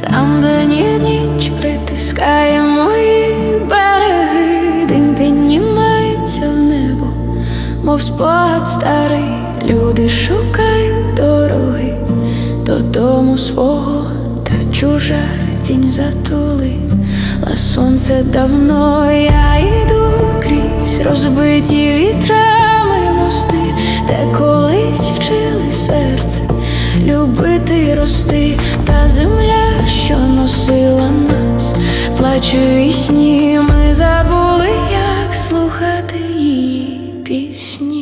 Там, де ні- ніч притискає мої береги, мов спогад старий, люди шукають дороги додому свого, та чужа тінь затули, а сонце давно я йду крізь розбиті вітрами мости, де колись вчили серце любити рости, та земля, що носила нас, плаче у вісні, ми забули, її пісні.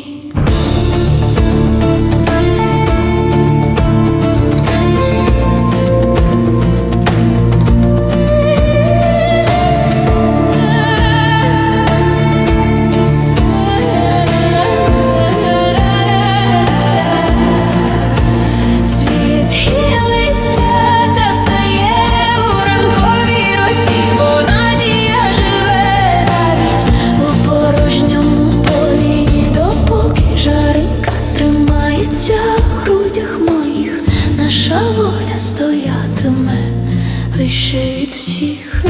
Стоятиме вище від всіх.